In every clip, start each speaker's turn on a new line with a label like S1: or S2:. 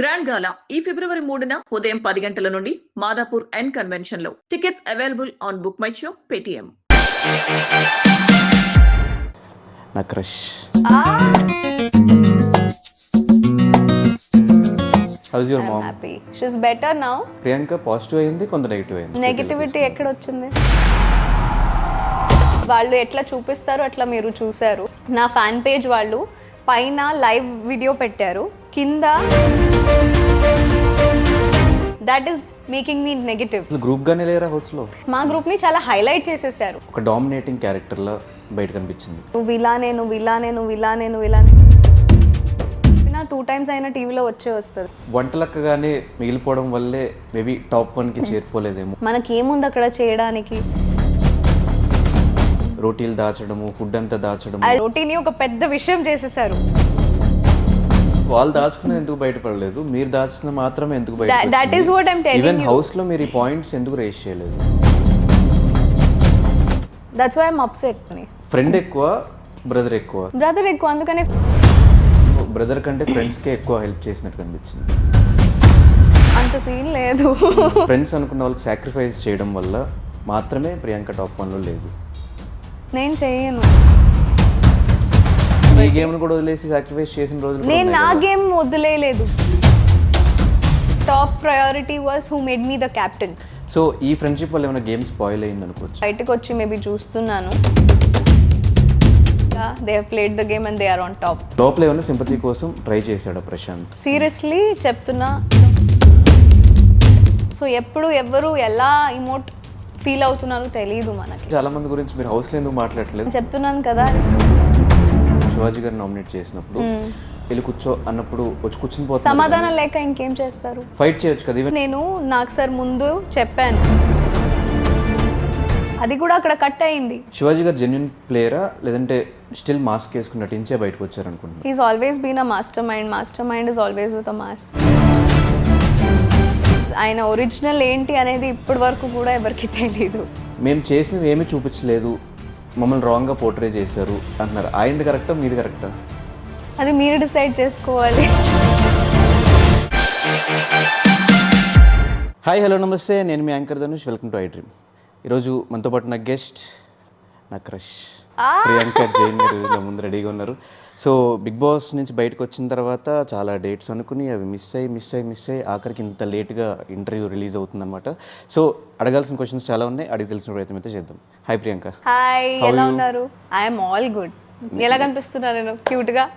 S1: Grand గాలా ఈ ఫిబ్రవరి మూడున ఉదయం పది గంటల నుండి Madhapur N కన్వెన్షన్లో tickets available on book my show Paytm.
S2: నా crush. How's your mom
S3: happy she's better now
S2: Priyanka positive అయింది కొంత నెగిటివ్ అయింది.
S3: నెగిటివిటీ ఎక్కడ వచ్చింది వాళ్ళు ఎట్లా చూపిస్తారో అట్లా మీరు చూసారు నా ఫ్యాన్ పేజ్ వాళ్ళు పైన లైవ్ వీడియో పెట్టారు. కింద. That is making me negative
S2: group గానే లేరా హౌస్లో?
S3: మా గ్రూప్ని చాలా హైలైట్ చేసేసారు.
S2: ఒక డామినేటింగ్ క్యారెక్టర్ లా బయట కనిపించింది.
S3: నువ్వు ఇలానే నువ్వు ఇలానే నువ్వు ఇలానే నువ్వు ఇలానే. నా టూ టైమ్స్ అయినా టీవీలో వచ్చే వస్తుంది.
S2: వంటలక్కగానే మిగిలిపోవడం వల్లే మేబీ టాప్ వన్కి చేరిపోలేదేమో.
S3: మనకేముంది అక్కడ చేయడానికి?
S2: రోటీలు దాచడము ఫుడ్ అంతా దాచడము.
S3: రోటీని ఒక పెద్ద విషయం చేసేసారు.
S2: వాళ్ళు దాచుకున్న ఎందుకు బయటపడలేదు? మీరు దాచిన మాత్రమే ఎందుకు బయట ఈవెన్. హౌస్లో మీరు ఈ పాయింట్స్ ఎందుకు రేస్ చేయలేదు?
S3: That's why I'm upset
S2: friend ఎక్కువ బ్రదర్ ఎక్కువ?
S3: బ్రదర్ ఎక్కువ అందుకనే
S2: బ్రదర్ కంటే ఫ్రెండ్స్ కే ఎక్కువ హెల్ప్ చేసినట్టు కనిపించింది.
S3: అంత సీన్ లేదు.
S2: ఫ్రెండ్స్ అనుకున్న వాళ్ళకి సాక్రిఫైస్ చేయడం వల్ల మాత్రమే ప్రియాంక టాప్ వన్లో లేదు.
S3: నేను చెయ్యను
S2: ఈ గేమ్ కూడా వదిలేసి సాక్రిఫైస్ చేసిన రోజులు కూడా
S3: నేను నా. Game వదిలేయలేదు. Top priority was who made me the captain
S2: so ఈ ఫ్రెండ్షిప్ వల్ల ఏమైనా గేమ్ స్పాయిల్ అయింది అనుకోవచ్చు?
S3: బయటకు వచ్చి మేబీ చూస్తున్నాను దే హ్ played the game and they are on top
S2: లోపల ఏమైనా సింపతి కోసం ట్రై చేశాడు ప్రశాంత్?
S3: సీరియస్లీ చెప్తున్నా. సో ఎప్పుడు ఎవరు ఎలా ఇమోట్ ఫీల్ అవుతున్నారో తెలియదు మనకి.
S2: చాలా మంది గురించి మీరు హౌస్ ఎందుకు మాట్లాడలేదు
S3: చెప్తున్నాను కదా.
S2: శివాజీ గారు నామినేట్ చేసినప్పుడు వెళ్ళి కూర్చో అన్నప్పుడు వచ్చి కూర్చుని పోతున్నారు
S3: సమాధానం లేక ఇంకేం చేస్తారు?
S2: ఫైట్ చేయొచ్చు కదా.
S3: నేను నాకు సార్ ముందు చెప్పాను. అది కూడా అక్కడ కట్ అయింది.
S2: శివాజీ గారు జెన్యున్ ప్లేయరా లేదంటే స్టిల్ మాస్క్ వేసుకుని నటించే బయటకు వచ్చారు అనుకుంటున్నాను.
S3: Is always been a master mind master mind is always with a mass ఆయన ఒరిజినల్ ఏంటి అనేది ఇప్పటి వరకు కూడా ఎవరికి తెలియదు
S2: మేము చేసినవి ఏమీ చూపించలేదు. మమ్మల్ని రాంగ్గా పోర్ట్రే చేశారు అంటున్నారు. ఆయనది కరెక్టా మీది కరెక్టా
S3: అది మీరు డిసైడ్ చేసుకోవాలి.
S2: హాయ్ హలో నమస్తే. నేను మీ anchor Dhanush. Welcome to I dream ఈరోజు మనతో పాటు నా గెస్ట్ నా క్రష్ ప్రియాంక జైన్ మీరు నా ముందు రెడీగా ఉన్నారు. సో బిగ్ బాస్ నుంచి బయటకు వచ్చిన తర్వాత చాలా డేట్స్ అనుకుని అవి మిస్ అయ్యి మిస్ అయ్యి మిస్ అయ్యి ఆఖరికి ఇంత లేట్గా ఇంటర్వ్యూ రిలీజ్ అవుతుందన్నమాట. సో అడగాల్సిన క్వశ్చన్స్ చాలా ఉన్నాయి. అడిగి తెలిసిన ప్రయత్నం అయితే చేద్దాం. హాయ్ ప్రియాంక.
S3: హాయ్ ఎలా ఉన్నారు? ఐఎమ్ ఆల్ గుడ్ ఎలా కనిపిస్తున్నారు? నేను క్యూట్గా?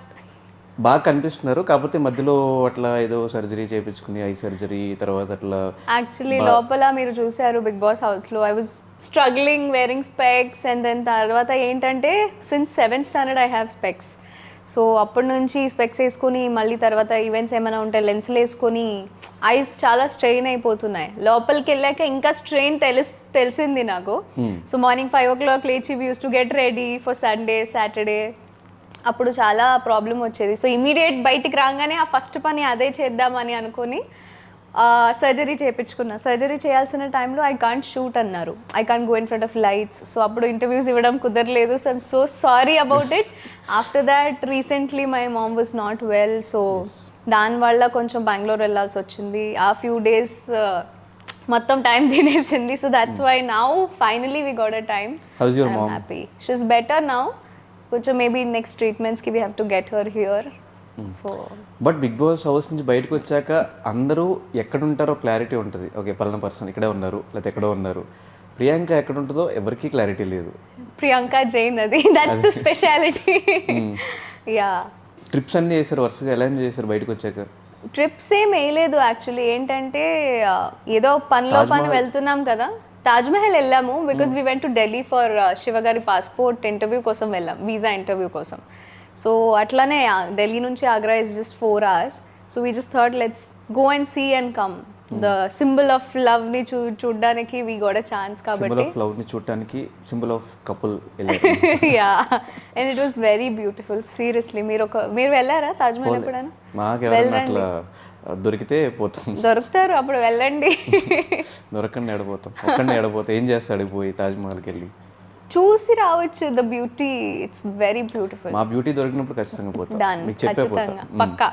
S2: బాగా కనిపిస్తున్నారు. కాకపోతే మధ్యలో అట్లా ఏదో సర్జరీ చేయించుకుని ఐ సర్జరీ తర్వాత అట్లా
S3: యాక్చువల్లీ లోపల మీరు చూసారు బిగ్ బాస్ హౌస్లో. I was struggling wearing specs and then తర్వాత ఏంటంటే since seventh standard I have specs so అప్పటి నుంచి స్పెక్స్ వేసుకొని మళ్ళీ తర్వాత ఈవెంట్స్ ఏమైనా ఉంటే లెన్స్లు వేసుకొని ఐస్ చాలా స్ట్రెయిన్ అయిపోతున్నాయి. లోపలికి వెళ్ళాక ఇంకా స్ట్రెయిన్ తెలుస్ తెలిసింది నాకు. So morning five o'clock లేచి use to get ready for Sunday Saturday అప్పుడు చాలా ప్రాబ్లం వచ్చేది. సో ఇమీడియట్ బయటికి రాగానే ఆ ఫస్ట్ పని అదే చేద్దామని అనుకొని సర్జరీ చేయించుకున్నా సర్జరీ చేయాల్సిన టైంలో ఐ కాంట్ షూట్ అన్నారు. I can't go in front of lights. So అప్పుడు ఇంటర్వ్యూస్ ఇవ్వడం కుదరలేదు. So I'm so sorry about it. After that recently my mom was not well. So దానివల్ల కొంచెం బెంగళూరు వెళ్ళాల్సి వచ్చింది. ఆ ఫ్యూ డేస్ మొత్తం టైం తినేసింది. So that's why now finally we got a time happy she's better now కొంచెం maybe next ట్రీట్మెంట్స్కి we have to get her here so
S2: but big boss house నుంచి బయటకు వచ్చాక అందరూ ఎక్కడ ఉంటారో క్లారిటీ ఉంటుంది. ఓకే పలానా పర్సన్ ఇక్కడే ఉన్నారు లేకపోతే ఎక్కడో ఉన్నారు. ప్రియాంక ఎక్కడ ఉంటుందో ఎవరికీ క్లారిటీ లేదు.
S3: ప్రియాంక జైన్ అది. That's the speciality yeah
S2: trips అన్నీ చేశారు వరుసగా. ఎలా ఎంజాయ్ చేశారు బయటకు వచ్చాక?
S3: ట్రిప్స్ ఏం వేయలేదు యాక్చువల్లీ ఏంటంటే ఏదో పనిలో పని వెళ్తున్నాం కదా. తాజ్ మహల్ వెళ్ళాము because we went to Delhi for శివగారి passport interview కోసం వెళ్ళాం వీసా ఇంటర్వ్యూ కోసం. సో అట్లానే ఢిల్లీ నుంచి Agra is just four hours so we just third let's go and see and come the symbol of లవ్ని చూ చూడడానికి వీ అ ఛాన్స్
S2: సింబల్
S3: కాబట్టి.
S2: Of లవ్ని చూడటానికి symbol of couple
S3: yeah and it was very beautiful seriously మీరు ఒక మీరు వెళ్ళారా తాజ్ మహల్ ఎప్పుడైనా?
S2: మాకు అట్లా దొరికితే పోతాం.
S3: దొరుకుతారు అప్పుడు వెళ్ళండి.
S2: దొరకండి ఎడపోతాం ఒక్కడిని ఎడపోతే ఏం చేస్తాడు పోయి తాజ్ మహల్కి వెళ్ళి?
S3: చూసి రావచ్చు. The beauty it's very beautiful
S2: మా బ్యూటీ దొరికినప్పుడు ఖచ్చితంగా పోతాం. మీకు చెప్పే పోతాం.
S3: పక్కా.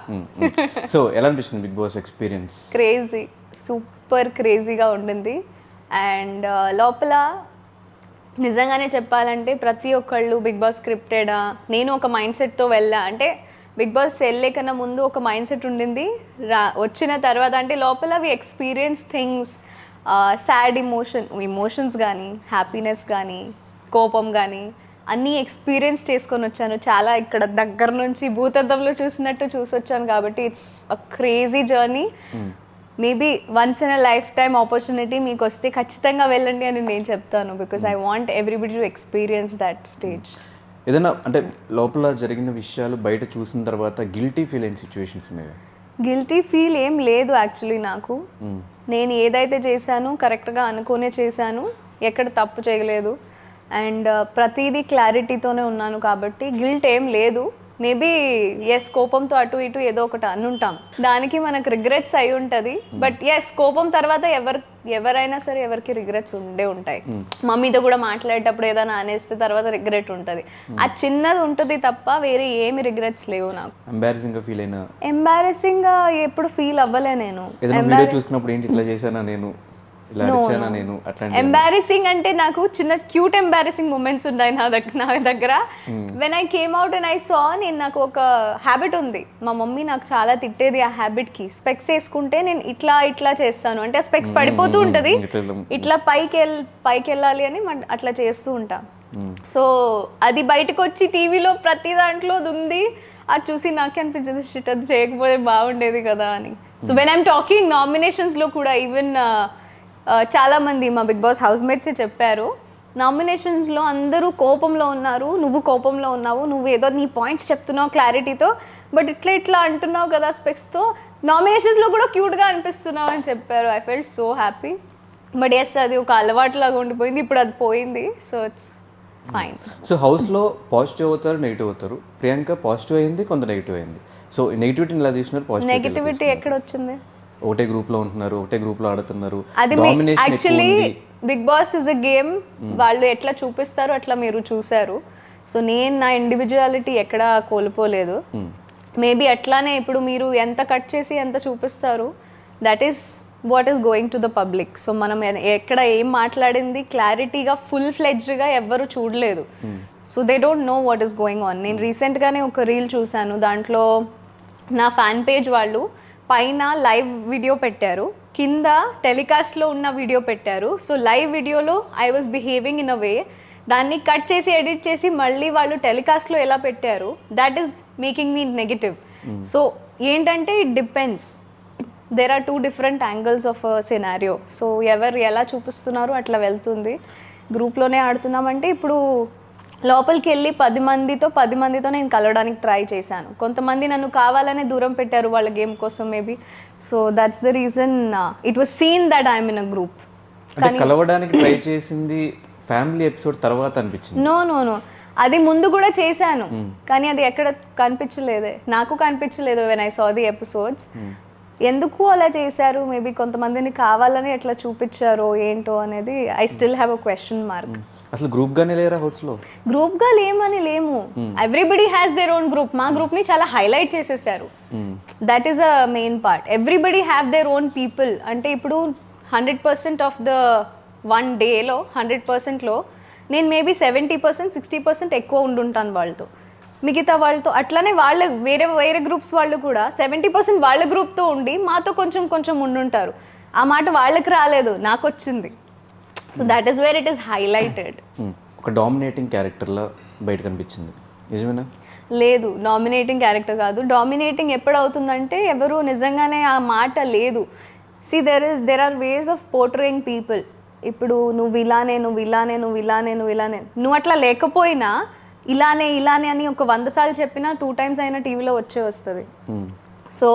S2: సో ఎలా అనిపిస్తుంది Bigg Boss experience?
S3: Crazy super క్రేజీగా ఉండింది. అండ్ లోపల నిజంగానే చెప్పాలంటే ప్రతి ఒక్కళ్ళు బిగ్ బాస్ స్క్రిప్టెడా నేను ఒక మైండ్ సెట్తో వెళ్ళా. అంటే బిగ్ బాస్ వెళ్ళే కన్నా ముందు ఒక మైండ్ సెట్ ఉండింది. రా వచ్చిన తర్వాత అంటే లోపల we experience things sad emotion emotions కానీ హ్యాపీనెస్ కానీ కోపం కానీ అన్నీ ఎక్స్పీరియన్స్ చేసుకొని వచ్చాను. చాలా ఇక్కడ దగ్గర నుంచి భూతద్దంలో చూసినట్టు చూసి వచ్చాను కాబట్టి it's a crazy journey maybe once in a lifetime opportunity మీకు వస్తే ఖచ్చితంగా వెళ్ళండి అని నేను చెప్తాను because I want everybody to experience that stage
S2: ఏదైనా అంటే లోపల జరిగిన విషయాలు బయట చూసిన తర్వాత గిల్టీ ఫీల్ అయిన సిచ్యువేషన్స్ ఉన్నాయి?
S3: గిల్టీ ఫీల్ ఏం లేదు యాక్చువల్లీ నాకు. నేను ఏదైతే చేశానో కరెక్ట్గా అనుకునే చేశాను ఎక్కడ తప్పు చేయలేదు. అండ్ ప్రతిదీ క్లారిటీతోనే ఉన్నాను కాబట్టి గిల్ట్ ఏం లేదు. మేబీ ఎస్ కోపంతో అటు ఇటు ఏదో ఒకటి అనుంటాం. దానికి మనకు రిగ్రెట్స్ అయి ఉంటుంది. బట్ ఎస్ కోపం తర్వాత ఎవరు ఎవరైనా సరే ఎవరికి రిగ్రెట్స్ ఉండే ఉంటాయి. మమ్మీతో కూడా మాట్లాడేటప్పుడు ఏదైనా అనేస్తే తర్వాత రిగ్రెట్ ఉంటుంది. ఆ చిన్నది ఉంటుంది తప్ప వేరే ఏమి రిగ్రెట్స్ లేవు నాకు.
S2: ఎంబారసింగ్గా ఫీల్ అయిన?
S3: ఎంబారసింగ్ ఎప్పుడు ఫీల్ అవ్వలే నేను.
S2: చూసుకున్నప్పుడు ఏంటి ఇట్లా చేశానా నేను? ఇలా అరిచానా నేను? అట్లాంటి
S3: ఎంబారసింగ్ అంటే నాకు చిన్న క్యూట్ ఎంబారసింగ్ మూమెంట్స్ ఉన్నాయి నా దగ్గర నా దగ్గర. When I came out and I saw నేను నాకు ఒక హ్యాబిట్ ఉంది. మా మమ్మీ నాకు చాలా తిట్టేది ఆ హ్యాబిట్కి స్పెక్స్ వేసుకుంటే నేను ఇట్లా ఇట్లా చేస్తాను. అంటే ఆ స్పెక్స్ పడిపోతూ ఉంటది.
S2: ఇట్లా ఇలా-
S3: ఇట్లా పైకి వెళ్ పైకి వెళ్ళాలి అని అట్లా చేస్తూ ఉంటా. సో అది బయటకు వచ్చి టీవీలో ప్రతి దాంట్లో ఉంది అది చూసి నాకే అనిపించింది షిట్ అది చేయకపోతే బాగుండేది కదా అని. సో వెన్ ఐమ్ టాకింగ్ నామినేషన్స్లో కూడా ఈవెన్ చాలా మంది మా బిగ్ బాస్ హౌస్ మేట్సే చెప్పారు. నామినేషన్స్లో అందరూ కోపంలో ఉన్నారు. నువ్వు కోపంలో ఉన్నావు. నువ్వు ఏదో నీ పాయింట్స్ చెప్తున్నావు క్లారిటీతో. బట్ ఇట్లా ఇట్లా అంటున్నావు కదా స్పెక్స్తో. నామినేషన్స్లో కూడా క్యూట్గా అనిపిస్తున్నావు అని చెప్పారు. I felt so happy but yes అది ఒక అలవాటు లాగా ఉండిపోయింది. ఇప్పుడు అది పోయింది. సో ఇట్స్ ఫైన్
S2: సో హౌస్లో పాజిటివ్ అవుతారు నెగిటివ్ అవుతారు? ప్రియాంక పాజిటివ్ అయింది కొంత నెగిటివ్ అయింది. సో పాజిటివ్
S3: నెగిటివిటీ ఎక్కడ వచ్చింది?
S2: ఒకటే గ్రూప్లో ఉంటున్నారు ఒకటే గ్రూప్లో ఆడుతున్నారు
S3: actually Bigg Boss is a game వాళ్ళు ఎట్లా చూపిస్తారో అట్లా మీరు చూసారు సో నేను నా ఇండివిజువాలిటీ ఎక్కడా కోల్పోలేదు. మేబీ అట్లానే ఇప్పుడు మీరు ఎంత కట్ చేసి ఎంత చూపిస్తారు that is what is going to the public so మనం ఎక్కడ ఏం మాట్లాడింది క్లారిటీగా ఫుల్ ఫ్లెడ్జ్గా ఎవ్వరు చూడలేదు. So they don't know what is going on నేను రీసెంట్గానే ఒక రీల్ చూశాను. దాంట్లో నా ఫ్యాన్ పేజ్ వాళ్ళు పైన లైవ్ వీడియో పెట్టారు. కింద టెలికాస్ట్లో ఉన్న వీడియో పెట్టారు. సో లైవ్ వీడియోలో I was behaving in a way దాన్ని కట్ చేసి ఎడిట్ చేసి మళ్ళీ వాళ్ళు టెలికాస్ట్లో ఎలా పెట్టారు? That is making me negative so ఏంటంటే it depends there are two different angles of scenario so ఎవరు ఎలా చూపిస్తున్నారు అట్లా వెళ్తుంది. గ్రూప్లోనే ఆడుతున్నామంటే ఇప్పుడు లోపలికి వెళ్ళి పది మందితో పది మందితో నేను కలవడానికి ట్రై చేశాను. కొంతమంది నన్ను కావాలనే దూరం పెట్టారు వాళ్ళ గేమ్ కోసం maybe so that's the reason it was seen that I'm in a group
S2: కలవడానికి ట్రై చేసింది ఫ్యామిలీ ఎపిసోడ్ తర్వాత అనిపించింది.
S3: నో నో నో అది ముందు కూడా చేశాను. కానీ అది ఎక్కడ కనిపించలేదే. నాకు కనిపించలేదు when I saw the episodes ఎందుకు అలా చేశారు? మేబీ కొంతమందిని కావాలని ఎట్లా చూపించారో ఏంటో అనేది I still have a question mark
S2: అసలు గ్రూప్ గానే లేరా
S3: హౌస్లో? గ్రూప్గా లేమని లేము. Everybody has their own group మా గ్రూప్ని చాలా హైలైట్ చేసేసారు. That is a main part everybody have their own people అంటే ఇప్పుడు hundred percent of the one డేలో హండ్రెడ్ పర్సెంట్లో నేను maybe seventy percent sixty percent ఎక్కువ ఉండుంటాను వాళ్ళతో. మిగతా వాళ్ళతో అట్లానే వాళ్ళ వేరే వేరే గ్రూప్స్ వాళ్ళు కూడా సెవెంటీ పర్సెంట్ వాళ్ళ గ్రూప్తో ఉండి మాతో కొంచెం కొంచెం ఉండుంటారు. ఆ మాట వాళ్ళకి రాలేదు నాకు వచ్చింది. So that is where it is highlighted
S2: ఒక డామినేటింగ్ క్యారెక్టర్లా బయట కనిపించింది నిజమేనా?
S3: లేదు డామినేటింగ్ క్యారెక్టర్ కాదు. డామినేటింగ్ ఎప్పుడు అవుతుందంటే ఎవరు నిజంగానే ఆ మాట లేదు. See there is there are ways of portraying people ఇప్పుడు నువ్వు ఇలానే నువ్వు ఇలానే నువ్వు ఇలానే నువ్వు ఇలానే. నువ్వు అట్లా లేకపోయినా ఇలానే ఇలానే అని ఒక వంద సార్లు చెప్పినా టూ టైమ్స్ అయినా టీవీలో వచ్చే వస్తుంది. So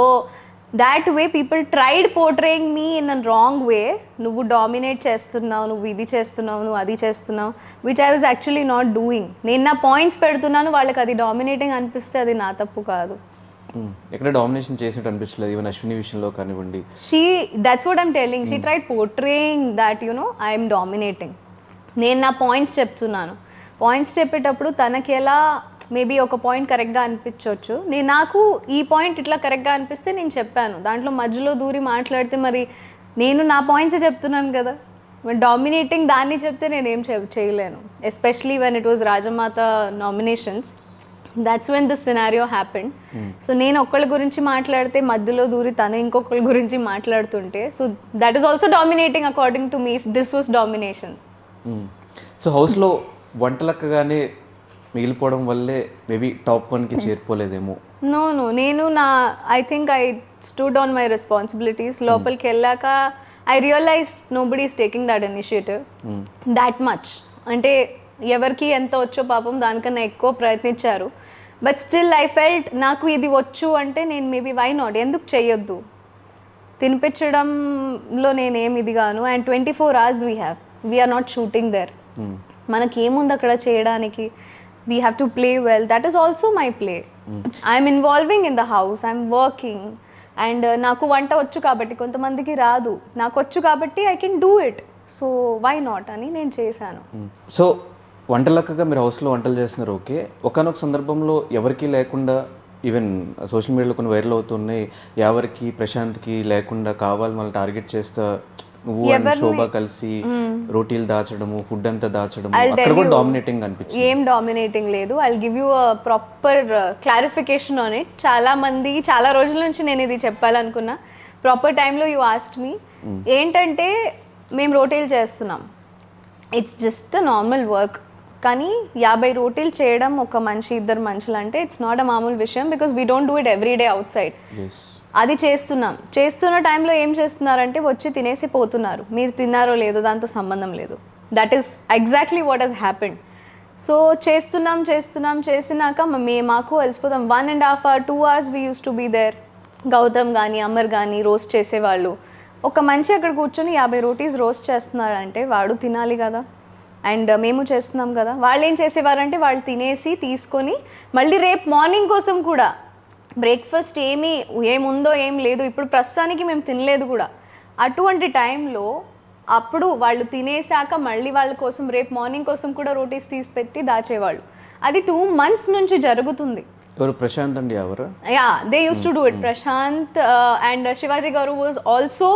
S3: that way people tried portraying me in a wrong way నువ్వు డామినేట్ చేస్తున్నావు నువ్వు ఇది చేస్తున్నావు నువ్వు అది చేస్తున్నావు which I was actually not doing నేను నా పాయింట్స్ పెడుతున్నాను వాళ్ళకి అది డామినేటింగ్ అనిపిస్తే అది నా తప్పు కాదు.
S2: ఉమ్, ఎక్కడ డామినేషన్ చేసినట్టు అనిపించలేదు ఈవెన్ అశ్విని విషయంలో కానివ్వండి.
S3: She that's what I'm telling she tried portraying that you know I'm dominating నేను నా పాయింట్స్ చెప్తున్నాను. పాయింట్స్ చెప్పేటప్పుడు తనకి ఎలా మేబీ ఒక పాయింట్ కరెక్ట్గా అనిపించవచ్చు నేను నాకు ఈ పాయింట్ ఇట్లా కరెక్ట్గా అనిపిస్తే నేను చెప్పాను. దాంట్లో మధ్యలో దూరి మాట్లాడితే మరి నేను నా పాయింట్సే చెప్తున్నాను కదా. డామినేటింగ్ దాన్ని చెప్తే నేను చేయలేను. Especially when it was Rajamata nominations that's when this scenario happened. So నేను ఒక్కళ్ళ గురించి మాట్లాడితే మధ్యలో దూరి తను ఇంకొకళ్ళ గురించి మాట్లాడుతుంటే so that is also dominating according to me this was domination.
S2: So హౌస్లో వంటలక్కగానే మిగిలిపోవడం వల్లే మేబీ టాప్ వన్కి చేరిపోలేదేమో.
S3: నో నో నేను నా I think I stood on my responsibilities లోపలికి వెళ్ళాక I realize nobody is taking that initiative that much అంటే ఎవరికి ఎంత వచ్చో పాపం దానికన్నా ఎక్కువ ప్రయత్నించారు. బట్ స్టిల్ ఐ ఫెల్ట్ నాకు ఇది వచ్చు అంటే నేను మేబీ వై నాట్ ఎందుకు చెయ్యొద్దు తినిపించడంలో నేనేం ఇది గాను and twenty four hours we have we're not shooting there మనకి ఏముంది అక్కడ చేయడానికి we have to play well that is also my play I'm involving in the house I'm working and నాకు వంట వచ్చు కాబట్టి కొంతమందికి రాదు. నాకు వచ్చు కాబట్టి I can do it so why not అని నేను చేశాను. Hmm.
S2: సో వంటలక్కగా మీరు హౌస్లో వంటలు చేస్తున్నారు ఓకే. ఒకనొక సందర్భంలో ఎవరికీ లేకుండా ఈవెన్ సోషల్ మీడియాలో కొన్ని వైరల్ అవుతున్నాయి ఎవరికి ప్రశాంత్కి లేకుండా కావాలి మళ్ళీ టార్గెట్ చేస్తా నువ్వు అండ్ శోభ కలిసి రోటీలు దాచడము ఫుడ్ అంతా దాచడము అక్కడ కూడా డామినేటింగ్ అనిపించింది.
S3: ఏం డామినేటింగ్ లేదు. I give you proper clarification on it చాలా మంది చాలా రోజుల నుంచి నేను ఇది చెప్పాలనుకున్నా. ప్రాపర్ టైంలో యూ ఆస్ట్ మీ ఏంటంటే మేము రోటీలు చేస్తున్నాం. ఇట్స్ జస్ట్ నార్మల్ వర్క్ కానీ యాభై రోటీలు చేయడం ఒక మనిషి ఇద్దరు మనుషులు అంటే ఇట్స్ నాట్ అ మామూలు విషయం because we don't do it every day outside అది చేస్తున్నాం. చేస్తున్న టైంలో ఏం చేస్తున్నారంటే వచ్చి తినేసి పోతున్నారు. మీరు తిన్నారో లేదో దాంతో సంబంధం లేదు. That is exactly what has happened so చేస్తున్నాం చేస్తున్నాం చేసినాక మే మాకు వెళ్ళిపోతాం one and half hour two hours we use to be there Gautam కానీ అమర్ కానీ రోస్ట్ చేసేవాళ్ళు. ఒక మనిషి అక్కడ కూర్చొని యాభై రోటీస్ రోస్ట్ చేస్తున్నాడంటే వాడు తినాలి కదా. అండ్ మేము చేస్తున్నాం కదా. వాళ్ళు ఏం చేసేవారంటే వాళ్ళు తినేసి తీసుకొని మళ్ళీ రేపు మార్నింగ్ కోసం కూడా బ్రేక్ఫాస్ట్ ఏమి ఏముందో ఏం లేదు. ఇప్పుడు ప్రస్తుతానికి మేము తినలేదు కూడా. అటువంటి టైంలో అప్పుడు వాళ్ళు తినేసాక మళ్ళీ వాళ్ళ కోసం రేపు మార్నింగ్ కోసం కూడా రోటీస్ తీసి పెట్టి దాచేవాళ్ళు. అది టూ మంత్స్ నుంచి జరుగుతుంది.
S2: ఎవరు? ప్రశాంత్ అండి ఎవరు?
S3: Yeah they use to do it. Prashanth and Shivaji గారు was also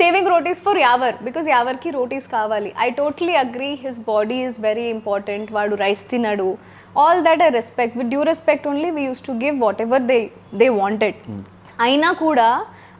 S3: saving rotis for Yawar because యావర్కి rotis కావాలి. I totally agree his body is very important వాడు రైస్ తినడు. All that I respect with due respect only we use to give whatever they they wanted అయినా కూడా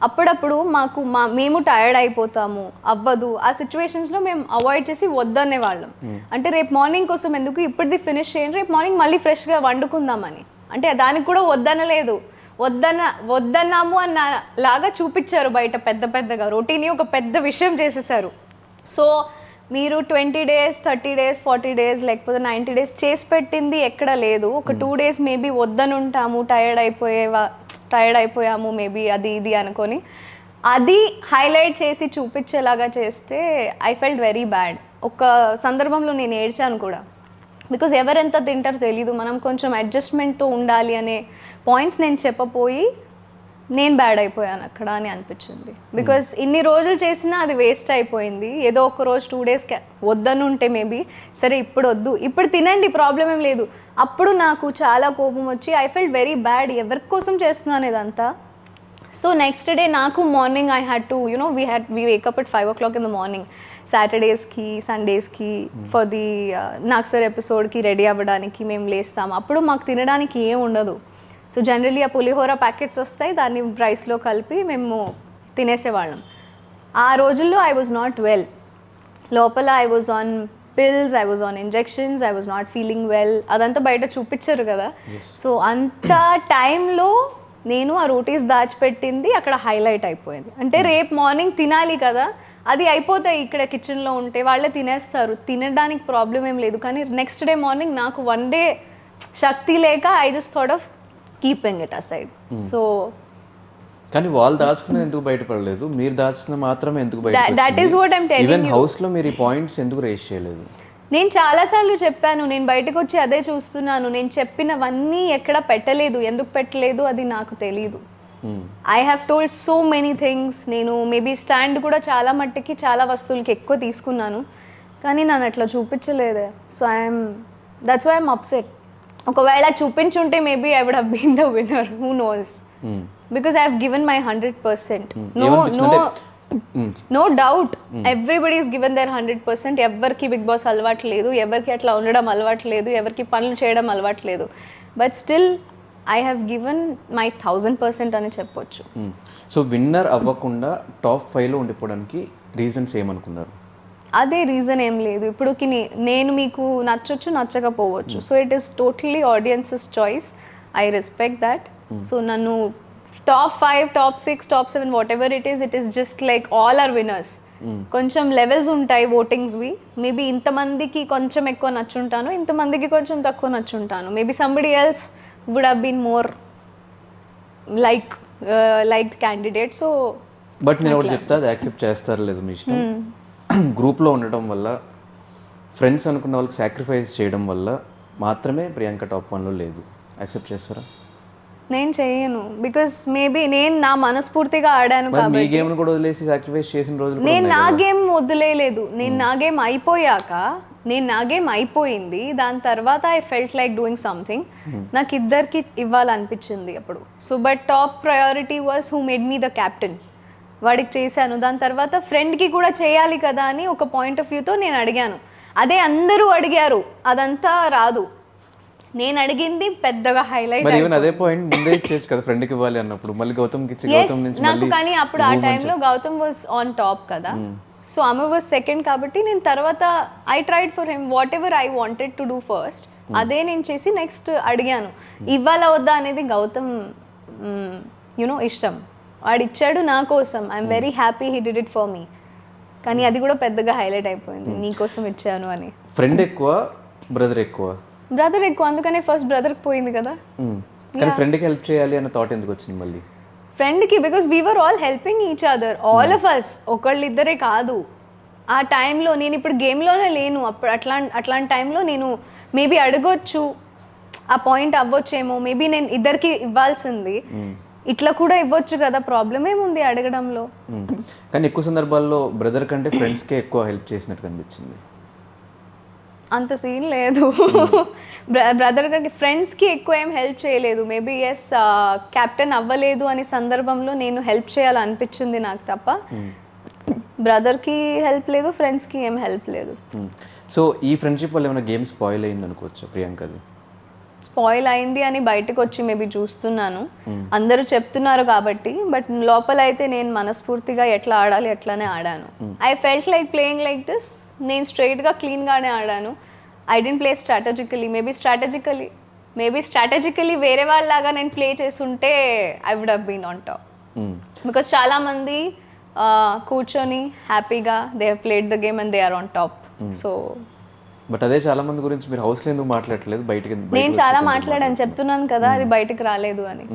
S3: అప్పుడప్పుడు మాకు మా మేము tired అయిపోతాము అవ్వదు. ఆ సిచ్యువేషన్స్లో మేము అవాయిడ్ చేసి వద్దనే వాళ్ళం. అంటే రేపు మార్నింగ్ కోసం ఎందుకు ఇప్పటిది ఫినిష్ చేయండి రేపు మార్నింగ్ మళ్ళీ ఫ్రెష్గా వండుకుందామని. అంటే దానికి కూడా వద్దనలేదు. వద్దన వద్దన్నాము అన్న లాగా చూపించారు బయట పెద్ద పెద్దగా. రొటీని ఒక పెద్ద విషయం చేసేసారు. సో మీరు twenty days thirty days forty days లేకపోతే నైంటీ డేస్ చేసి పెట్టింది ఎక్కడ లేదు. ఒక టూ డేస్ మేబీ వద్దనుంటాము టైర్డ్ అయిపోయేవా టైర్డ్ అయిపోయాము మేబీ అది ఇది అనుకొని. అది హైలైట్ చేసి చూపించేలాగా చేస్తే ఐ ఫెల్ట్ వెరీ బ్యాడ్. ఒక సందర్భంలో నేను ఏడ్చాను కూడా. బికాజ్ ఎవరెంత తింటారో తెలీదు. మనం కొంచెం అడ్జస్ట్మెంట్తో ఉండాలి అనే పాయింట్స్ నేను చెప్పపోయి నేను బ్యాడ్ అయిపోయాను అక్కడ అని అనిపించింది. బికాజ్ ఇన్ని రోజులు చేసినా అది వేస్ట్ అయిపోయింది. ఏదో ఒక రోజు టూ డేస్ వద్దని ఉంటే మేబీ సరే ఇప్పుడు వద్దు. ఇప్పుడు తినండి ప్రాబ్లం ఏం లేదు. అప్పుడు నాకు చాలా కోపం వచ్చి ఐ ఫెల్ట్ వెరీ బ్యాడ్ ఎవరి కోసం చేస్తున్నాను ఇదంతా సో నెక్స్ట్ డే నాకు morning I had to you know we had we wake up at five o'clock in the morning సాటర్డేస్కి సండేస్కి ఫర్ ది నాక్సర్ ఎపిసోడ్కి రెడీ అవ్వడానికి మేము లేస్తాం. అప్పుడు మాకు తినడానికి ఏం ఉండదు. సో జనరలీ ఆ పులిహోర ప్యాకెట్స్ వస్తాయి. దాన్ని రైస్లో కలిపి మేము తినేసేవాళ్ళం. ఆ రోజుల్లో ఐ వాజ్ నాట్ వెల్ లోపల I was on pills I was on injections I was not feeling well అదంతా బయట చూపించారు కదా. సో అంత టైంలో నేను ఆ రోటీస్ దాచిపెట్టింది. అక్కడ హైలైట్ అయిపోయింది. అంటే రేపు మార్నింగ్ తినాలి కదా. అది అయిపోతాయి ఇక్కడ కిచెన్లో ఉంటే వాళ్ళే తినేస్తారు. తినడానికి ప్రాబ్లం ఏం లేదు. కానీ నెక్స్ట్ డే మార్నింగ్ నాకు వన్ డే శక్తి లేక I just thought of keeping it aside so
S2: కానీ వాళ్ళు దాచుకున్నది ఎందుకు బయటపడలేదు? మీరు దాచిన మాత్రమే ఎందుకు
S3: That- that is what I'm telling
S2: even. హౌస్లో మీరు ఈ పాయింట్స్ ఎందుకు రేస్ చేయలేదు?
S3: నేను చాలాసార్లు చెప్పాను నేను బయటకు వచ్చి అదే చూస్తున్నాను నేను చెప్పినవన్నీ ఎక్కడ పెట్టలేదు ఎందుకు పెట్టలేదు అది నాకు తెలియదు. I have told so many things నేను మేబీ స్టాండ్ కూడా చాలా మట్టుకి చాలా వస్తువులకి ఎక్కువ తీసుకున్నాను. కానీ నన్ను అట్లా చూపించలేదే. So I'm that's why I'm upset ఒకవేళ చూపించుంటే maybe I would have been the winner who knows. Because I have given my hundred percent no no. No doubt everybody is given their hundred percent ఎవరికి Bigg Boss అలవాటు లేదు ఎవరికి అట్లా ఉండడం అలవాటు లేదు ఎవరికి పనులు చేయడం అలవాటు లేదు but still I have given my thousand percent అని చెప్పొచ్చు.
S2: సో విన్నర్ అవ్వకుండా టాప్ ఫైవ్లో ఉండిపోవడానికి రీజన్స్ ఏమనుకున్నారు?
S3: అదే రీజన్ ఏం లేదు. ఇప్పుడు నేను మీకు నచ్చొచ్చు నచ్చకపోవచ్చు. So it is totally audiences choice I respect that so నన్ను top five top six top seven whatever it is it is just like all are winners కొంచెం లెవెల్స్ ఉంటాయి ఓటింగ్స్వి మేబీ ఇంతమందికి కొంచెం ఎక్కువ నచ్చుంటాను ఇంతమందికి కొంచెం తక్కువ నచ్చుంటాను. Maybe somebody else would have been more like like candidate so
S2: but నేను ఒకటి చెప్తా అది యాక్సెప్ట్ చేస్తారు లేదు మీ ఇష్టం. గ్రూప్లో ఉండటం వల్ల ఫ్రెండ్స్ అనుకున్న వాళ్ళకి సాక్రిఫైస్ చేయడం వల్ల మాత్రమే ప్రియాంక టాప్ వన్లో లేదు. యాక్సెప్ట్ చేస్తారా?
S3: నేను చెయ్యను బికాస్ మేబీ నేను నా మనస్ఫూర్తిగా ఆడాను
S2: మీ కూడా వదిలేసి సాక్రిఫైస్ చేసిన రోజులు
S3: నేను నా. గేమ్ వదిలేయలేదు నేను నా గేమ్ అయిపోయాక నేను నా గేమ్ అయిపోయింది. దాని తర్వాత I felt like doing something నాకు ఇద్దరికి ఇవ్వాలనిపించింది అప్పుడు. So but top priority was who made me the captain వాడికి చేశాను దాని తర్వాత ఫ్రెండ్కి కూడా చేయాలి కదా అని ఒక పాయింట్ ఆఫ్ వ్యూతో నేను అడిగాను. అదే అందరూ అడిగారు. అదంతా రాదు. నేను అడిగింది పెద్దగా హైలైట్
S2: మరి ఈవెన్ అదే పాయింట్ ముందే ఇచ్చేసి కదా ఫ్రెండ్కి ఇవ్వాలి అన్నప్పుడు. మళ్ళీ గౌతమ్కి ఇచ్చి గౌతమ్ నుంచి
S3: నాకు కానీ అప్పుడు ఆ టైంలో గౌతమ్ వాజ్ ఆన్ టాప్ కదా. సో ఆమె వాజ్ సెకండ్ కాబట్టి నేను తర్వాత I tried for him whatever I wanted to do first అదే నేను చేసి నెక్స్ట్ అడిగాను. ఇవ్వాలా వద్దా అనేది గౌతమ్ యునో ఇష్టం. వాడు ఇచ్చాడు నా కోసం. I'm very happy he did it for me కానీ అది కూడా పెద్దగా హైలైట్ అయిపోయింది. నీ కోసం ఇచ్చాను అని.
S2: ఫ్రెండ్ ఎక్కువ బ్రదర్ ఎక్కువ?
S3: బ్రదర్ ఎక్కువ అందుకనే ఫస్ట్ బ్రదర్కి పోయింది కదా.
S2: మ్మ్. కానీ ఫ్రెండ్కి హెల్ప్ చేయాలి అన్న థాట్ ఎందుకు వచ్చింది మళ్ళీ?
S3: ఫ్రెండ్కి because we're all helping each other all of us ఒకళ్ళిద్దరే కాదు. ఆ టైంలో నేను ఇప్పుడు గేమ్లోనే లేను అప్పుడు అట్లా అట్లాంటి టైంలో నేను మేబీ అడగొచ్చు. ఆ పాయింట్ అవ్వచ్చేమో. మేబీ నేను ఇద్దరికి ఇవ్వాల్సింది. ఇట్లా కూడా ఇవ్వచ్చు కదా ప్రాబ్లం ఏముంది అడగడంలో.
S2: కానీ ఎక్కువ సందర్భాల్లో బ్రదర్ కంటే ఫ్రెండ్స్కే ఎక్కువ హెల్ప్ చేసినట్టు కనిపించింది.
S3: అంత సీన్ లేదు. బ్రదర్ కంటే ఫ్రెండ్స్కి ఎక్కువ ఏం హెల్ప్ చేయలేదు. మేబీ ఎస్ కెప్టెన్ అవ్వలేదు అనే సందర్భంలో నేను హెల్ప్ చేయాలనిపించింది నాకు తప్ప. బ్రదర్కి హెల్ప్ లేదు ఫ్రెండ్స్కి ఏం హెల్ప్ లేదు.
S2: సో ఈ ఫ్రెండ్షిప్ వల్ల ఏమైనా గేమ్ స్పాయిల్ అయింది అనుకోవచ్చు ప్రియాంకది?
S3: స్పాయిల్ అయింది అని బయటకు వచ్చి మేబీ చూస్తున్నాను. అందరూ చెప్తున్నారు కాబట్టి బట్ లోపల అయితే నేను మనస్ఫూర్తిగా ఎట్లా ఆడాలి ఎట్లానే ఆడాను. I felt like playing like this నేను స్ట్రైట్గా క్లీన్గానే ఆడాను. I didn't play strategically maybe strategically maybe strategically వేరే వాళ్ళలాగా నేను ప్లే చేస్తుంటే I would have been on top. Because చాలామంది కూర్చొని హ్యాపీగా they have played the game and they are on top so
S2: but అదే చాలా మంది గురించి మీరు హౌస్లో ఎందుకు మాట్లాడట్లేదు? బయటికి
S3: నేను చాలా మాట్లాడాను చెప్తున్నాను కదా అది బయటకు రాలేదు అని.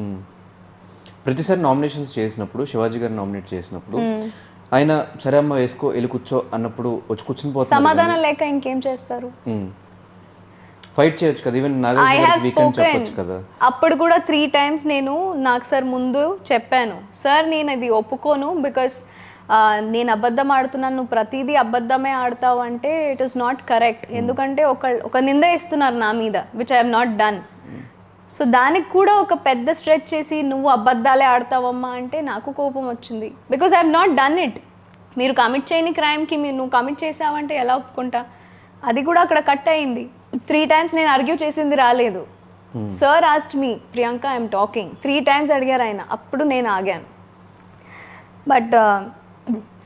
S2: ప్రతిసారి నామినేషన్స్ చేసినప్పుడు శివాజీ గారు నామినేట్ చేసినప్పుడు ఆయన సరే అమ్మ వేసుకో వెళ్ళి కూర్చో అన్నప్పుడు వచ్చి కూర్చుని పోతున్నారు
S3: సమాధానం లేక ఇంకేం చేస్తారు?
S2: ఫైట్ చేయొచ్చు కదా ఈవెన్ చెప్పొచ్చు కదా.
S3: అప్పుడు కూడా త్రీ టైమ్స్ నేను నాకు సార్ ముందు చెప్పాను. సార్ నేను ఇది ఒప్పుకోను బికాస్ నేను అబద్ధం ఆడుతున్నాను నువ్వు ప్రతిదీ అబద్ధమే ఆడతావు అంటే ఇట్ ఈస్ నాట్ కరెక్ట్ ఎందుకంటే ఒక ఒక నింద ఇస్తున్నారు నా మీద which I'm not done so దానికి కూడా ఒక పెద్ద స్ట్రెచ్ చేసి నువ్వు అబద్ధాలే ఆడతావమ్మా అంటే నాకు కోపం వచ్చింది. Because I'm not done it మీరు కమిట్ చేయని క్రైమ్కి మీరు నువ్వు కమిట్ చేసావంటే ఎలా ఒప్పుకుంటా? అది కూడా అక్కడ కట్ అయింది. త్రీ టైమ్స్ నేను ఆర్గ్యూ చేసింది రాలేదు. Sir asked me Priyanka I'm talking three times అడిగారు ఆయన. అప్పుడు నేను ఆగాను. బట్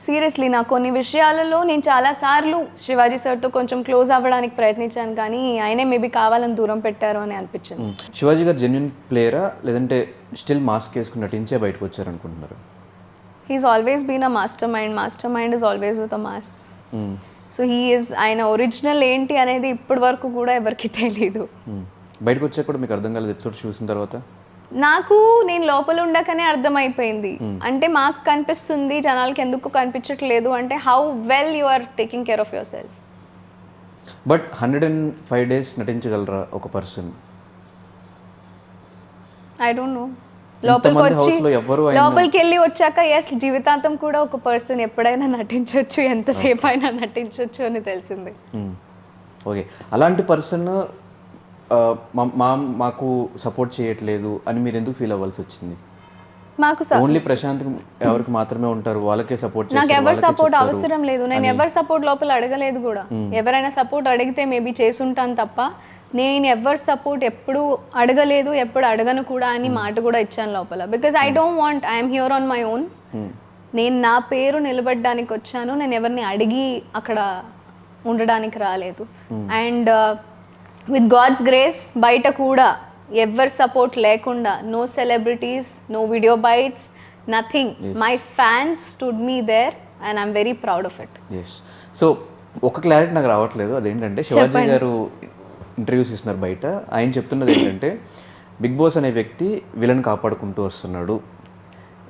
S3: సీరియస్లీ నా కొన్ని విషయాలలో నేను చాలాసార్లు శివాజీ సార్తో కొంచెం క్లోజ్ అవ్వడానికి ప్రయత్నించాను కానీ ఆయనే మేబీ కావాలని దూరం పెట్టారు అని అనిపించింది.
S2: శివాజీ గారు జెన్యున్ ప్లేయరా లేదంటే స్టిల్ మాస్క్ వేసుకుని నటించే బయటకు వచ్చారు అనుకుంటున్నారు?
S3: He's always been a mastermind mastermind is always with a mask so he is ఆయన ఒరిజినల్ ఏంటి అనేది ఇప్పటి వరకు కూడా ఎవరికి తెలియదు.
S2: బయటకు వచ్చాక కూడా మీకు అర్థం కాలేదు ఎపిసోడ్ చూసిన తర్వాత?
S3: నాకు నేను లోపల ఉండకనే అర్థమైపోయింది. అంటే మాకు కనిపిస్తుంది జనాలకి ఎందుకు కనిపించట్లేదు అంటే how well you are taking care of yourself
S2: but hundred and five days నటించగలరా ఒక పర్సన్
S3: ఐ డోంట్ నో లోపలికి వచ్చి లోపలికి వెళ్ళి వచ్చాక ఎస్ జీవితాంతం కూడా ఒక పర్సన్ ఎప్పుడైనా నటించవచ్చు ఎంతసేపు అయినా నటించవచ్చు అని తెలిసింది.
S2: ఓకే అలాంటి పర్సన్ మా- మాకు సపోర్ట్ చేయట్లేదు అని మీరు ఎందుకు ఫీల్ అవ్వాల్సి వచ్చింది?
S3: మాకు
S2: ఓన్లీ ప్రశాంత్ ఎవరికి మాత్రమే ఉంటారు వాళ్ళకే సపోర్ట్
S3: నాకు ఎవరి సపోర్ట్. అవసరం లేదు. నేను ఎవరి సపోర్ట్ లోపల అడగలేదు కూడా. ఎవరైనా సపోర్ట్ అడిగితే మేబీ చేసుంటాను తప్ప నేను ఎవరి సపోర్ట్ ఎప్పుడు అడగలేదు ఎప్పుడు అడగను కూడా అని మాట కూడా ఇచ్చాను లోపల. Because I don't want I'm here on my own నేను నా పేరు నిలబడడానికి వచ్చాను నేను ఎవరిని అడిగి అక్కడ ఉండడానికి రాలేదు. అండ్ విత్ గాడ్స్ గ్రేస్ బయట కూడా ఎవరి సపోర్ట్ లేకుండా no celebrities no video bites nothing my fans stood me there and I'm very proud of it
S2: yes so ఒక క్లారిటీ నాకు రావట్లేదు. అదేంటంటే శివాజీ గారు ఇంటర్వ్యూస్ ఇస్తున్నారు బయట. ఆయన చెప్తున్నది ఏంటంటే బిగ్ బాస్ అనే వ్యక్తి వీళ్ళని కాపాడుకుంటూ వస్తున్నాడు.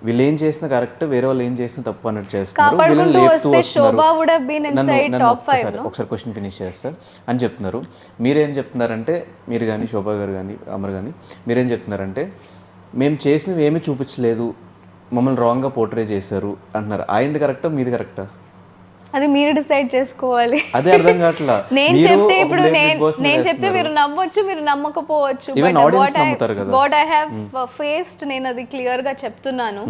S2: వీళ్ళు ఏం చేసిన కరెక్ట్ వేరే వాళ్ళు ఏం చేసిన తప్పు అన్నట్టు చేస్తున్నారు. వీళ్ళని లేపుతూ వస్తున్నారు. ఒకసారి క్వశ్చన్ ఫినిష్ చేస్తారు అని చెప్తున్నారు. మీరేం చెప్తున్నారంటే మీరు కానీ శోభా గారు కానీ అమర్ కానీ మీరేం చెప్తున్నారంటే మేము చేసినవి ఏమీ చూపించలేదు. మమ్మల్ని రాంగ్గా పోర్ట్రే చేశారు అంటున్నారు. ఆయనది కరెక్టా? మీది కరెక్టా?
S3: అది మీరు డిసైడ్ చేసుకోవాలి.
S2: అదే అర్థం కావట్లా.
S3: నేను చెప్తే ఇప్పుడు నేను చెప్తే. మీరు నమ్మొచ్చు మీరు నమ్మకపోవచ్చు. వాట్ ఐ హ్యావ్ ఫేస్డ్ నేను అది క్లియర్గా చెప్తున్నాను.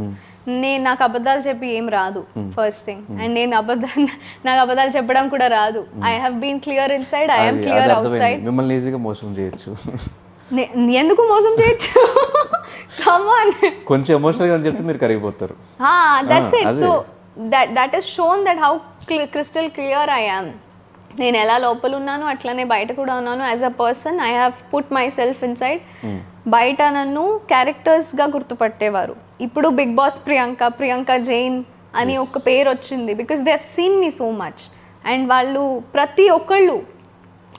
S3: నేను నాకు అబద్ధాలు చెప్పి ఏం రాదు ఫస్ట్ థింగ్ అండ్ నేను అబద్ధాలు నాకు అబద్ధాలు చెప్పడం కూడా రాదు. I have been clear inside I'm
S2: అది-
S3: క్లియర్ అవుట్. సైడ్
S2: మిమ్మల్ని ఈజీగా మోసం చేయొచ్చు.
S3: ఎందుకు మోసం చేయొచ్చు? కమాన్
S2: కొంచెం ఎమోషనల్గా అని చెప్తే మీరు కరిగిపోతారు.
S3: That's it. So that that is shown that how crystal clear I am నేను ఎలా లోపల ఉన్నాను అట్లనే బయట కూడా ఉన్నాను. As a person I have put myself inside బయట నన్ను క్యారెక్టర్స్గా గుర్తుపట్టేవారు. ఇప్పుడు బిగ్ బాస్ ప్రియాంక ప్రియాంక జైన్ అని ఒక పేరు వచ్చింది. Because they have seen me so much and వాళ్ళు ప్రతి ఒక్కళ్ళు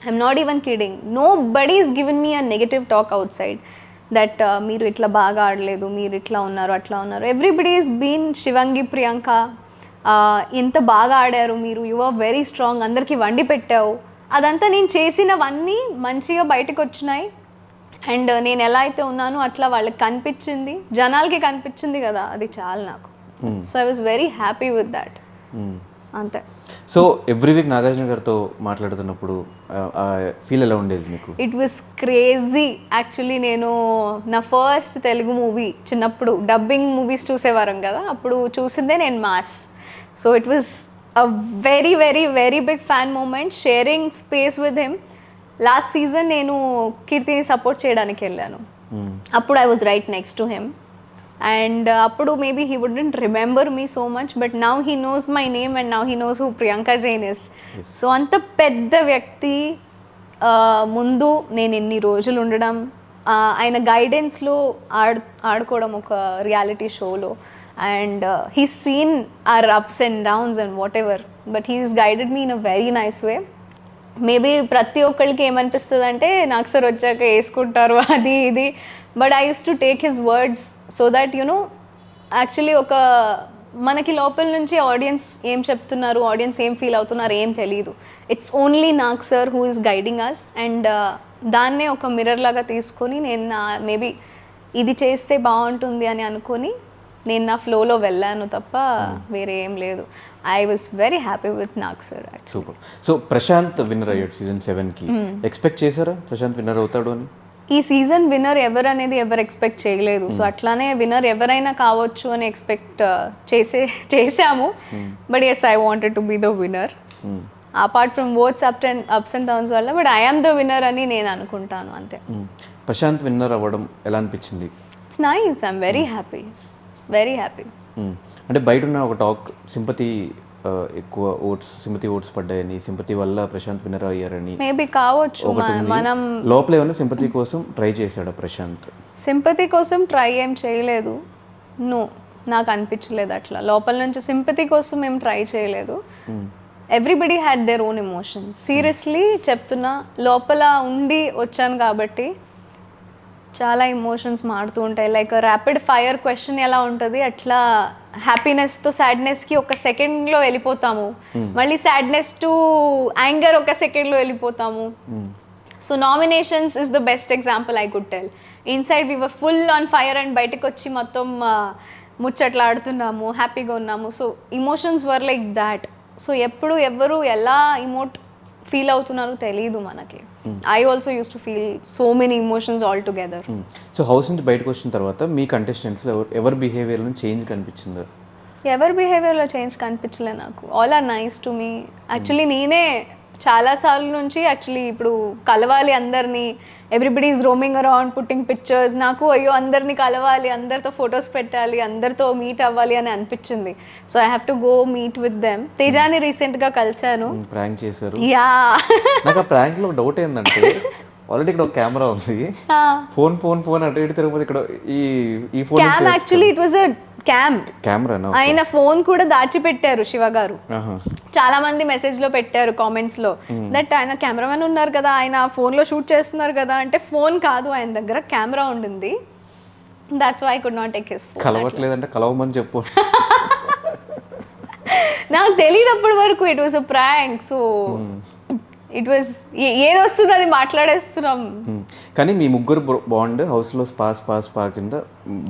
S3: I'm not even kidding nobody is given me a negative talk outside that మీరు ఇట్లా బాగా ఆడలేదు మీరు ఇట్లా ఉన్నారు అట్లా ఉన్నారు. Everybody is been Shivangi Priyanka ఎంత బాగా ఆడారు మీరు యు ఆర్ వెరీ స్ట్రాంగ్ అందరికీ వండి పెట్టావు. అదంతా నేను చేసినవన్నీ మంచిగా బయటకు వచ్చినాయి అండ్ నేను ఎలా అయితే ఉన్నానో అట్లా వాళ్ళకి కనిపించింది జనాలకి కనిపించింది కదా అది చాలు నాకు. So I was very happy with that అంతే.
S2: సో ఎవ్రీ వీక్ నాగార్జున గారితో మాట్లాడుతున్నప్పుడు ఫీల్ ఎలా ఉండేది మీకు?
S3: ఇట్ వాస్ క్రేజీ యాక్చువల్లీ నేను నా ఫస్ట్ తెలుగు మూవీ చిన్నప్పుడు డబ్బింగ్ మూవీస్ చూసేవారం కదా అప్పుడు చూసిందే నేను Mass so it was a very very very big fan moment sharing space with him last season నేను కీర్తిని సపోర్ట్ చేయడానికి వెళ్ళాను. అప్పుడు I was right next to him and అప్పుడు maybe he wouldn't remember me so much but now he knows my name and now he knows who Priyanka Jain is so అంత పెద్ద వ్యక్తి ముందు నేను ఎన్ని రోజులు ఉండడం ఆయన గైడెన్స్లో ఆడ్ ఆడుకోవడం ఒక రియాలిటీ షోలో and he seen our ups and downs and whatever but he's guided me in a very nice way maybe ప్రతి ఒక్కరికి ఏమనిపిస్తుంది అంటే నాకు సార్ వచ్చాక వేసుకుంటారు అది ఇది. But I use to take his words so that you know actually ఒక మనకి లోపల నుంచి ఆడియన్స్ ఏం చెప్తున్నారు ఆడియన్స్ ఏం ఫీల్ అవుతున్నారు ఏం తెలియదు it's only Nag sir who is guiding us and దాన్నే ఒక మిర్రర్ లాగా తీసుకొని నేను నా మేబీ ఇది చేస్తే బాగుంటుంది అని అనుకొని నేను నా ఫ్లోలో వెళ్ళాను తప్ప వేరే ఏం లేదు. I was very happy with Nag sir
S2: super so Prashanth winner అయ్యాడు సీజన్ సెవెన్కి ఎక్స్పెక్ట్ చేశారా? ప్రశాంత్ విన్నర్ అవుతాడు అని?
S3: ఈ సీజన్ విన్నర్ ఎవరు అనేది ఎవరు ఎక్స్పెక్ట్ చేయలేదు. సో అట్లానే విన్నర్ ఎవరైనా కావచ్చు అని ఎక్స్పెక్ట్ చేసే చేసాము but yes I wanted to be the winner apart from votes up and ups and downs వల్ల బట్ ఐఎమ్ ద విన్నర్ అని నేను అనుకుంటాను అంతే.
S2: ప్రశాంత్ విన్నర్ అవ్వడం ఎలా అనిపించింది?
S3: It's nice I'm very happy very happy
S2: hmm. అంటే బయట ఉన్న ఒక టాక్ సింపతి ఎక్కువ ఓట్స్ సింపతి ఓట్స్ పడ్డాయని సింపతి వల్ల ప్రశాంత్ విన్నర్ అయ్యారని
S3: మేబీ కావచ్చు. మనం
S2: లోపల ఏమైనా సింపతి కోసం ట్రై చేశాడు ప్రశాంత్?
S3: సింపతి కోసం ట్రై ఏం చేయలేదు. నో నాకు అనిపించలేదు అట్లా. లోపల నుంచి సింపతి కోసం ఏం ట్రై చేయలేదు. Everybody had their own emotion seriously చెప్తున్నా లోపల ఉండి వచ్చాను కాబట్టి చాలా ఎమోషన్స్ మారుతూ ఉంటాయి. లైక్ ర్యాపిడ్ ఫైర్ క్వశ్చన్ ఎలా ఉంటుంది? అట్లా హ్యాపీనెస్తో సాడ్నెస్కి ఒక సెకండ్లో వెళ్ళిపోతాము. మళ్ళీ సాడ్నెస్ టు యాంగర్ ఒక సెకండ్లో వెళ్ళిపోతాము. So nominations is the best example I could tell inside we were full on fire and బయటకు వచ్చి మొత్తం ఆ, ముచ్చట్లాడుతున్నాము హ్యాపీగా ఉన్నాము. So emotions were like that so ఎప్పుడు ఎవరు ఎలా ఇమోట్ ఫీల్ అవుతున్నారో తెలియదు మనకి. I also use to feel so many emotions all together
S2: so house నుంచి బయటకు వచ్చిన తర్వాత మీ కంటెస్టెంట్స్లో ఎవరు ఎవరి బిహేవియర్లో చేంజ్ కనిపించిందా?
S3: ఎవరి బిహేవియర్లో చేంజ్ కనిపించలే నాకు. All are nice to me actually నేనే చాలా సార్లు నుంచి యాక్చువల్లీ ఇప్పుడు కలవాలి అందరినీ everybody is roaming around putting pictures నాకు అయ్యో అందరినీ కలవాలి అందరితో ఫొటోస్ పెట్టాలి అందరితో మీట్ అవ్వాలి అని అనిపించింది. So I have to go meet with them తేజాని రీసెంట్గా కలిశాను.
S2: ప్రాంక్ చేశారు.
S3: యా
S2: నాకు ఆ ప్రాంక్లో డౌట్ ఏంటంటే ఆల్రెడీ ఇక్కడ ఒక కెమెరా ఉంది. ఫోన్ ఫోన్ ఫోన్ అటు ఇటు తిరగకపోతే ఇక్కడ ఈ ఈ phone
S3: actually it was a cam
S2: కెమెరానా
S3: ఆయన ఫోన్ కూడా దాచిపెట్టారు శివ గారు. చాలా మంది మెసేజ్లో పెట్టారు కామెంట్స్లో. దట్ ఆయన కెమెరామెన్ ఉన్నారు కదా ఆయన ఫోన్లో షూట్ చేస్తున్నారు కదా అంటే ఫోన్ కాదు ఆయన దగ్గర కెమెరా ఉండింది. That's why could not take his
S2: కలవట్లేదంటే కలవమని చెప్పు.
S3: నాకు తెలియదు అప్పటి వరకు it was a prank so it was ఏది వస్తుంది అది మాట్లాడేస్తున్నాం.
S2: ఉమ్. కానీ మీ ముగ్గురు బాండ్ హౌస్లో స్పా స్పా స్పా కింద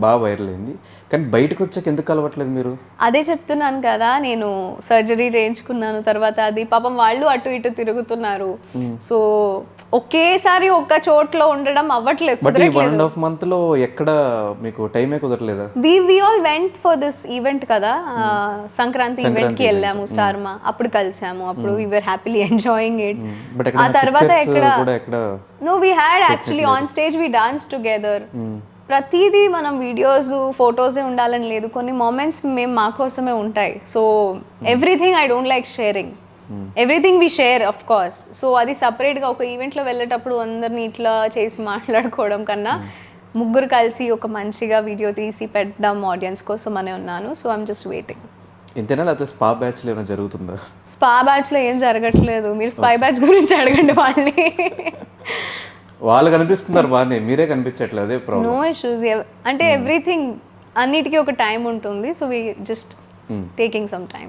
S2: బాగా వైరల్ అయింది. కానీ బయటకు వచ్చాక ఎందుకు కలవట్లేదు మీరు?
S3: అదే చెప్తున్నాను కదా నేను సర్జరీ చేయించుకున్నాను తర్వాత అది పాపం వాళ్ళు అటు ఇటు తిరుగుతున్నారు. సో ఒకేసారి ఒక్క చోట్లో ఉండడం అవ్వట్లేదు
S2: బట్ ఈ వన్ అండ్ హాఫ్ మంత్లో ఎక్కడ మీకు టైమే కుదరలేదా?
S3: We we all went for this event కదా సంక్రాంతి ఈవెంట్కి వెళ్ళాము స్టార్ మా అప్పుడు కలిసాము అప్పుడు we were happily enjoying it ఆ తర్వాత ఎక్కడ no we had actually on stage we dance together ప్రతిదీ మనం వీడియోస్ ఫొటోసే ఉండాలని లేదు. కొన్ని మూమెంట్స్ మేము మా కోసమే ఉంటాయి. So everything I don't like sharing everything we share of course so అది సపరేట్గా ఒక ఈవెంట్లో వెళ్ళేటప్పుడు అందరిని ఇట్లా చేసి మాట్లాడుకోవడం కన్నా ముగ్గురు కలిసి ఒక మంచిగా వీడియో తీసి పెట్టడం ఆడియన్స్ కోసం అనే ఉన్నాను. సో ఐమ్ జస్ట్ వెయిటింగ్
S2: ఇంతేనా లేకపోతే స్పా బ్యాచ్లో ఏమైనా జరుగుతుందా?
S3: స్పా బ్యాచ్లో ఏం జరగట్లేదు. మీరు స్పై బ్యాచ్ గురించి అడగండి వాళ్ళని.
S2: వాళ్ళు కనిపిస్తున్నారు బాగానే మీరే కనిపించట్లేదు అదే
S3: నో ఇష్యూస్ అంటే ఎవ్రీథింగ్ అన్నిటికీ ఒక టైం ఉంటుంది. So we just taking some time